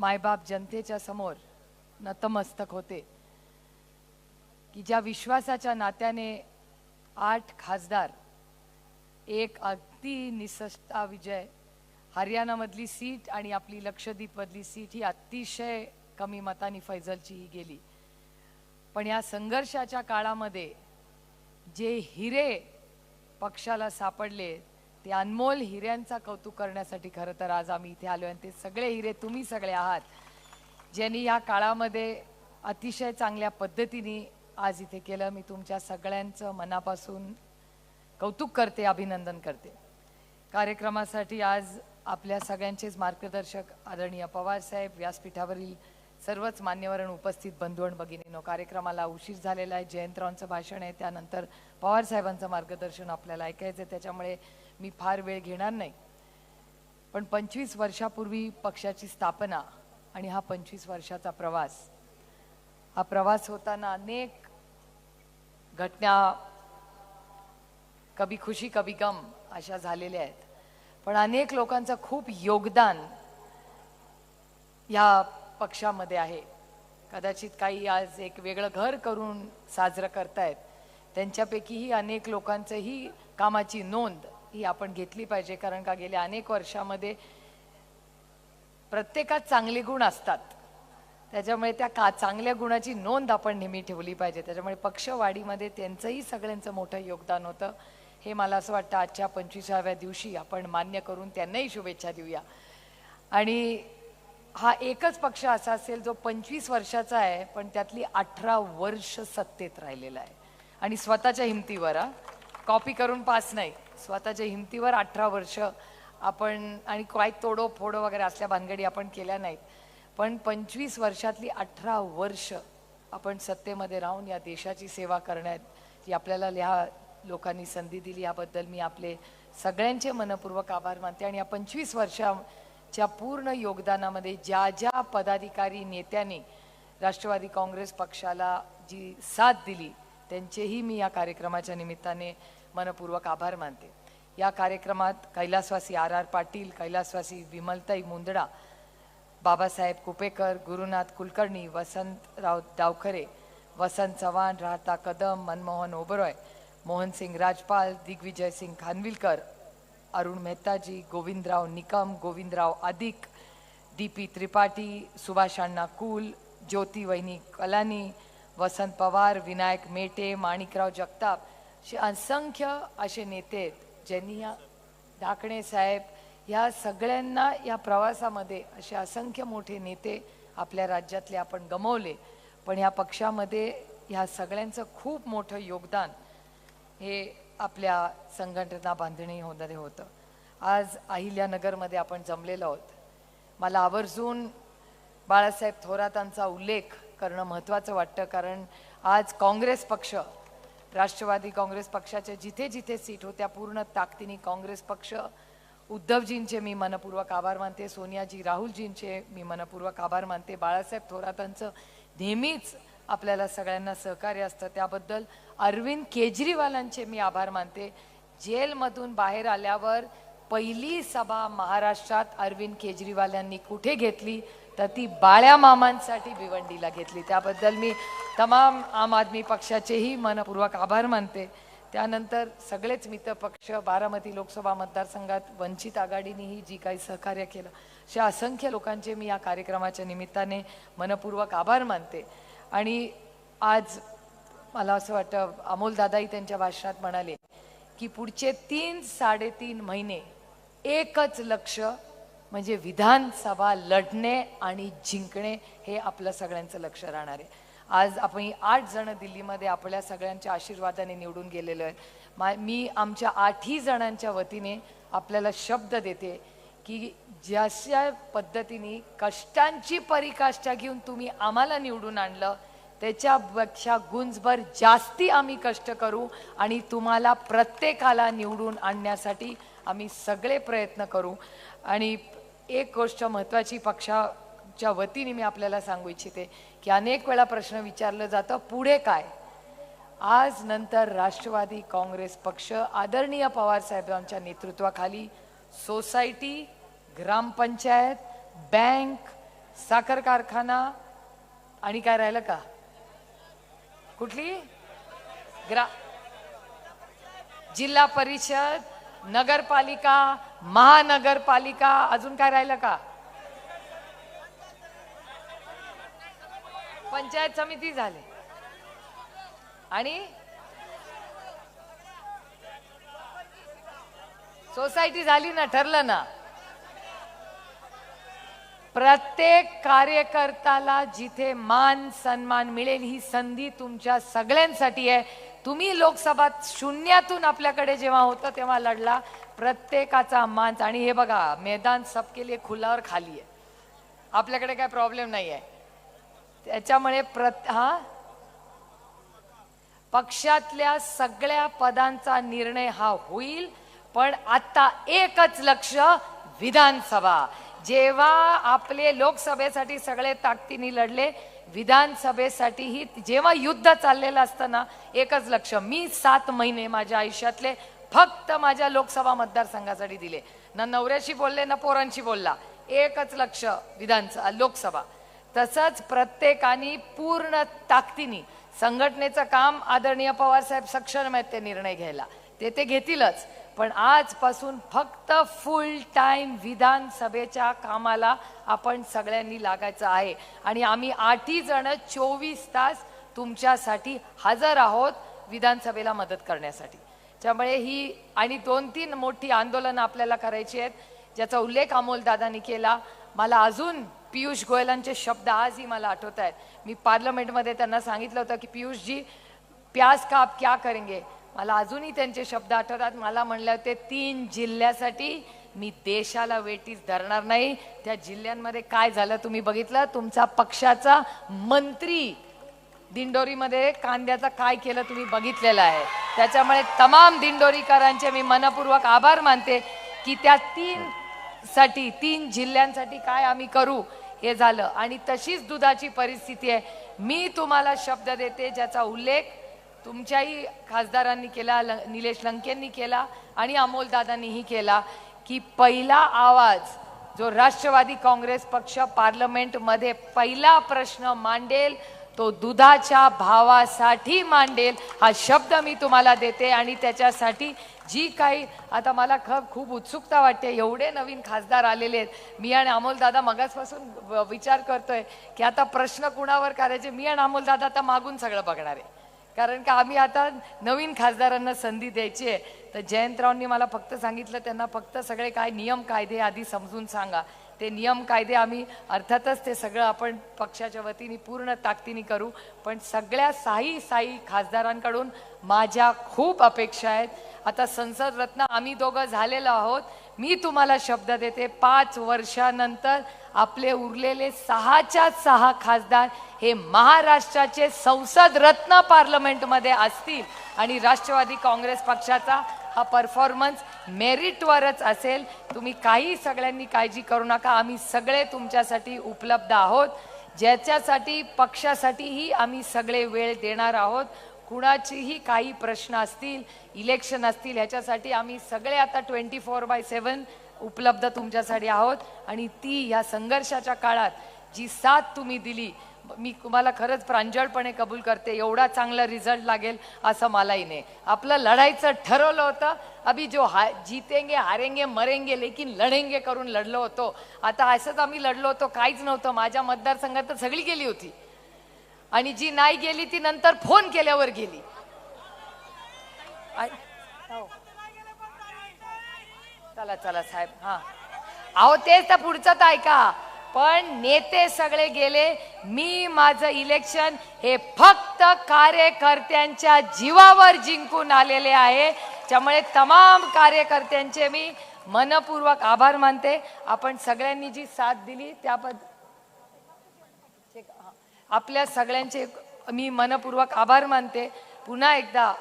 मायबाप जनतेच्या समोर नतमस्तक होते. की ज्या विश्वासाच्या नात्याने आठ खासदार एक अगदी निसस्ता विजय हरियाणामधली सीट आणि आपली लक्षद्वीपमधली सीट ही अतिशय कमी मतानी फैजलची ही गेली. पण या संघर्षाच्या काळामध्ये जे हिरे पक्षाला सापडले ते अनमोल हिऱ्यांचा कौतुक करण्यासाठी खरं तर आज आम्ही इथे आलो आणि ते सगळे हिरे तुम्ही सगळे आहात ज्यांनी या काळामध्ये अतिशय चांगल्या पद्धतीने आज इथे केलं. मी तुमच्या सगळ्यांचं मनापासून कौतुक करते अभिनंदन करते. कार्यक्रमासाठी आज आपल्या सगळ्यांचेच मार्गदर्शक आदरणीय पवारसाहेब व्यासपीठावरील सर्वच मान्यवर उपस्थित बंधू आणि भगिनीनो कार्यक्रमाला उशीर झालेला आहे जयंतरावांचं भाषण आहे त्यानंतर पवार साहेबांचं मार्गदर्शन आपल्याला ऐकायचं आहे त्याच्यामुळे मी फार वेळ घेणार नाही. पण पंचवीस वर्षापूर्वी पक्षाची स्थापना आणि हा पंचवीस वर्षाचा प्रवास. हा प्रवास होताना अनेक घटना कभी खुशी कभी गम अशा झालेल्या आहेत. पण अनेक लोकांचं खूप योगदान या पक्षामध्ये आहे. कदाचित काही आज एक वेगळं घर करून साजरं करतायत. त्यांच्यापैकीही अनेक लोकांचंही कामाची नोंद ही आपण घेतली पाहिजे कारण का गेल्या अनेक वर्षामध्ये प्रत्येकात चांगले गुण असतात. त्याच्यामुळे त्या का चांगल्या गुणाची नोंद आपण नेहमी ठेवली पाहिजे. त्याच्यामुळे पक्षवाढीमध्ये त्यांचंही सगळ्यांचं मोठं योगदान होतं. हे मला असं वाटतं आजच्या पंचवीसाव्या दिवशी आपण मान्य करून त्यांनाही शुभेच्छा देऊया. आणि हा एकच पक्ष असा असेल जो पंचवीस वर्षाचा आहे पण त्यातली अठरा वर्ष सत्तेत राहिलेला आहे. आणि स्वतःच्या हिमतीवर हा. कॉपी करून पास नाही. स्वतःच्या हिमतीवर अठरा वर्ष आपण आणि काय तोडो फोडो वगैरे असल्या भानगडी आपण केल्या नाहीत. पण पंचवीस वर्षातली अठरा वर्ष आपण सत्तेमध्ये राहून या देशाची सेवा करण्यात जी आपल्याला ह्या लोकांनी संधी दिली याबद्दल मी आपले सगळ्यांचे मनपूर्वक आभार मानते. आणि या पंचवीस वर्षाच्या पूर्ण योगदानामध्ये ज्या ज्या पदाधिकारी नेत्यांनी राष्ट्रवादी काँग्रेस पक्षाला जी साथ दिली त्यांचेही मी या कार्यक्रमाच्या निमित्ताने मनपूर्वक आभार मानते. या कार्यक्रमात कैलासवासी आर आर पाटील कैलासवासी विमलताई मुंदडा बाबासाहेब कुपेकर गुरुनाथ कुलकर्णी वसंतराव डावखरे वसंत चव्हाण राहता कदम मनमोहन ओबरॉय मोहनसिंग राजपाल दिग्विजय सिंग खानविलकर अरुण मेहताजी गोविंदराव निकम गोविंदराव अधिक डी पी त्रिपाठी सुभाषांना कुल ज्योती वहिनी कलानी वसंत पवार विनायक मेटे माणिकराव जगताप असे असंख्य असे नेते आहेत ज्यांनी या ढाकणे साहेब ह्या सगळ्यांना या प्रवासामध्ये असे असंख्य मोठे नेते आपल्या राज्यातले आपण गमवले. पण या पक्षामध्ये ह्या सगळ्यांचं खूप मोठं योगदान हे आपल्या संघटना बांधणी होणारे होतं. आज अहिल्यानगरमध्ये आपण जमलेलो आहोत. मला आवर्जून बाळासाहेब थोरातांचा उल्लेख करणं महत्त्वाचं वाटतं कारण आज काँग्रेस पक्ष राष्ट्रवादी काँग्रेस पक्षाच्या जिथे जिथे सीट होत्या पूर्ण ताकदीने काँग्रेस पक्ष उद्धवजींचे मी मनपूर्वक आभार मानते सोनियाजी राहुलजींचे मी मनपूर्वक आभार मानते बाळासाहेब थोरातांचं नेहमीच आपल्याला सगळ्यांना सहकार्य असतं त्याबद्दल अरविंद केजरीवालांचे मी आभार मानते. जेलमधून बाहेर आल्यावर पहिली सभा महाराष्ट्रात अरविंद केजरीवाल यांनी कुठे घेतली? तर ती बाळ्या मामांसाठी भिवंडीला घेतली. त्याबद्दल मी तमाम आम आदमी पक्षाचेही मनपूर्वक आभार मानते. त्यानंतर सगळेच मित्र पक्ष बारामती लोकसभा मतदारसंघात वंचित आघाडीनेही जी काही सहकार्य केलं अशा असंख्य लोकांचे मी या कार्यक्रमाच्या निमित्ताने मनपूर्वक आभार मानते. आणि आज मला असं वाटतं अमोल दादाही त्यांच्या भाषणात म्हणाले की पुढचे तीन साडेतीन महिने एकच लक्ष म्हणजे विधानसभा लढणे आणि जिंकणे हे आपलं सगळ्यांचं लक्ष राहणार आहे. आज आपण ही आठ जण दिल्लीमध्ये आपल्या सगळ्यांच्या आशीर्वादाने निवडून गेलेलो आहे. मा मी आमच्या आठही जणांच्या वतीने आपल्याला शब्द देते की ज्याशा पद्धतीने कष्टांची परिकाष्ठा घेऊन तुम्ही आम्हाला निवडून आणलं त्याच्यापेक्षा गुंजभर जास्ती आम्ही कष्ट करू आणि तुम्हाला प्रत्येकाला निवडून आणण्यासाठी आम्ही सगळे प्रयत्न करू. आणि एक गोष्ट महत्त्वाची पक्षाच्या वतीने मी आपल्याला सांगू इच्छिते की अनेक वेळा प्रश्न विचारलं जातं पुढे काय? आज नंतर राष्ट्रवादी काँग्रेस पक्ष आदरणीय पवार साहेबांच्या नेतृत्वाखाली सोसायटी ग्रामपंचायत बँक साखर कारखाना आणि काय राहिलं का? कुठली? ग्रा जिल्हा परिषद नगरपालिका महानगरपालिका अजून काय राहिलं का? पंचायत समिती झाले. आणि सोसायटी झाली ना ठरलं ना. प्रत्येक कार्यकर्त्याला जिथे मान सन्मान मिळेल ही संधी तुमच्या सगळ्यांसाठी आहे. तुम्ही लोकसभा शून्यातून आपल्याकडे जेव्हा होतं तेव्हा लढला प्रत्येकाचा मान आणि हे बघा मैदान सबके लिए खुला और खाली आहे. आपल्याकडे काय प्रॉब्लेम नाही आहे त्याच्यामुळे प्रत हा? पक्षातल्या सगळ्या पदांचा निर्णय हा होईल पण आता एकच लक्ष विधानसभा. जेव्हा आपले लोकसभेसाठी सगळे ताकदीने लढले विधानसभेसाठीही जेव्हा युद्ध चाललेलं असतं ना एकच लक्ष. मी सात महिने माझ्या आयुष्यातले फक्त माझ्या लोकसभा मतदारसंघासाठी दिले. ना नवऱ्याशी बोलले ना पोरांशी बोलला. एकच लक्ष विधानसभा लोकसभा. तसंच प्रत्येकाने पूर्ण ताकदीने संघटनेचं काम आदरणीय पवारसाहेब सक्षम आहेत ते निर्णय घ्यायला. ते ते घेतीलच. पण आजपासून फक्त फुल टाईम विधानसभेच्या कामाला आपण सगळ्यांनी लागायचं आहे. आणि आम्ही आठही जण चोवीस तास तुमच्यासाठी हजर आहोत विधानसभेला मदत करण्यासाठी. त्यामुळे ही आणि दोन तीन मोठी आंदोलनं आपल्याला करायची आहेत ज्याचा उल्लेख अमोल दादानी केला. मला अजून पियुष गोयलांचे शब्द आजही मला आठवत आहेत. मी पार्लमेंटमध्ये त्यांना सांगितलं होतं की पियुषजी प्याज का आप क्या करेंगे? मला अजूनही त्यांचे शब्द आठवतात. मला म्हणले होते तीन जिल्ह्यासाठी मी देशाला वेटीस धरणार नाही. त्या जिल्ह्यांमध्ये काय झालं तुम्ही बघितलं? तुमचा पक्षाचा मंत्री दिंडोरीमध्ये कांद्याचा काय केलं तुम्ही बघितलेलं आहे. त्याच्यामुळे तमाम दिंडोरीकरांचे मी मनपूर्वक आभार मानते की त्या तीन साठी तीन जिल्ह्यांसाठी काय आम्ही करू हे झालं. आणि तशीच दुधाची परिस्थिती आहे. मी तुम्हाला शब्द देते ज्याचा उल्लेख तुमच्याही खासदारांनी केला ल- निलेश लंकेंनी केला आणि अमोलदादांनीही केला की पहिला आवाज जो राष्ट्रवादी काँग्रेस पक्ष पार्लमेंटमध्ये पहिला प्रश्न मांडेल तो दुधाच्या भावासाठी मांडेल हा शब्द मी तुम्हाला देते आणि त्याच्यासाठी जी काही आता मला ख खूप उत्सुकता वाटते एवढे नवीन खासदार आलेले आहेत. मी आणि अमोलदादा मगासपासून विचार करतोय की आता प्रश्न कुणावर करायचे? मी आणि अमोलदादा आता मागून सगळं बघणार आहे. कारण का आम्ही आता नवीन खासदारांना संधी द्यायची आहे. तर जयंतरावांनी मला फक्त सांगितलं त्यांना फक्त सगळे काय नियम कायदे आधी समजून सांगा. ते नियम कायदे आम्ही अर्थातच ते सगळं आपण पक्षाच्या वतीने पूर्ण ताकदीने करू. पण सगळ्या साई साई खासदारांकडून माझ्या खूप अपेक्षा आहेत. आता संसद रत्न आम्ही दोघं झालेलो आहोत. मी तुम्हाला शब्द देते पाच वर्षानंतर आपले उरलेले सहाच्या सहा खासदार हे महाराष्ट्राचे संसद रत्न पार्लमेंटमध्ये असतील आणि राष्ट्रवादी काँग्रेस पक्षाचा हा परफॉर्मन्स मेरिटवरच असेल तुम्ही काही सगळ्यांनी काळजी करू नका. आम्ही सगळे तुमच्यासाठी उपलब्ध आहोत. ज्याच्यासाठी पक्षासाठीही आम्ही सगळे वेळ देणार आहोत. कुणाचीही काही प्रश्न असतील इलेक्शन असतील ह्याच्यासाठी आम्ही सगळे आता ट्वेंटी फोर बाय सेवन उपलब्ध तुमच्यासाठी आहोत. आणि ती ह्या संघर्षाच्या काळात जी साथ तुम्ही दिली मी तुम्हाला खरंच प्रांजळपणे कबूल करते एवढा चांगला रिझल्ट लागेल असं मलाही नाही. आपलं लढायचं ठरवलं होतं. अभि जो हा जितेंगे हारेंगे मरेंगे लेकिन लढेंगे करून लढलो होतो. आता असंच आम्ही लढलो होतो काहीच नव्हतं. माझ्या मतदारसंघात तर सगळी गेली होती. आणि जी नाही गेली ती नंतर फोन केल्यावर गेली. आ- हो. चला चला साहेब. हा. अहो तेच तर पुढचं ऐका. पण नेते सगळे गेले. मी माझं इलेक्शन हे फक्त कार्यकर्त्यांच्या जीवावर जिंकून आलेले आहे. त्यामुळे तमाम कार्यकर्त्यांचे मी मनपूर्वक आभार मानते. आपण सगळ्यांनी जी साथ दिली त्याबद्दल आपल्या सगळ्यांचे मी मनपूर्वक आभार मानते. पुन्हा एकदा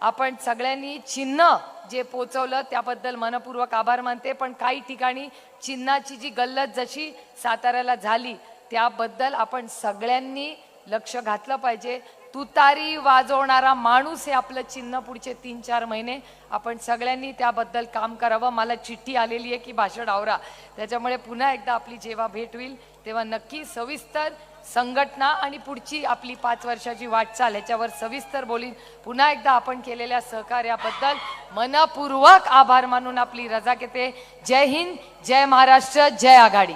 आपण सगळ्यांनी चिन्ह जे पोचवलं त्याबद्दल मनपूर्वक आभार मानते. पण काही ठिकाणी चिन्हाची जी गल्लत जशी साताऱ्याला झाली त्याबद्दल आपण सगळ्यांनी लक्ष घातलं पाहिजे. तुतारी वाजवणारा माणूस हे आपलं चिन्ह पुढचे तीन चार महिने आपण सगळ्यांनी त्याबद्दल काम करावं. मला चिठ्ठी आलेली आहे की भाषण आवरा. त्याच्यामुळे पुन्हा एकदा आपली जेव्हा भेट होईल तेव्हा नक्की सविस्तर संघटना आणि पुढची आपली पाच वर्षाची वाटचाल याच्यावर सविस्तर बोलीन. पुन्हा एकदा आपण केलेल्या सहकार्याबद्दल मनपूर्वक आभार मानून आपली रजा घेते. जय हिंद जय महाराष्ट्र जय आघाडी.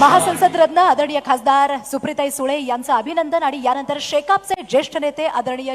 महासंसद रत्न आदरणीय खासदार सुप्रिताई सुळे यांचं अभिनंदन आणि यानंतर शेकापचे ज्येष्ठ नेते आदरणीय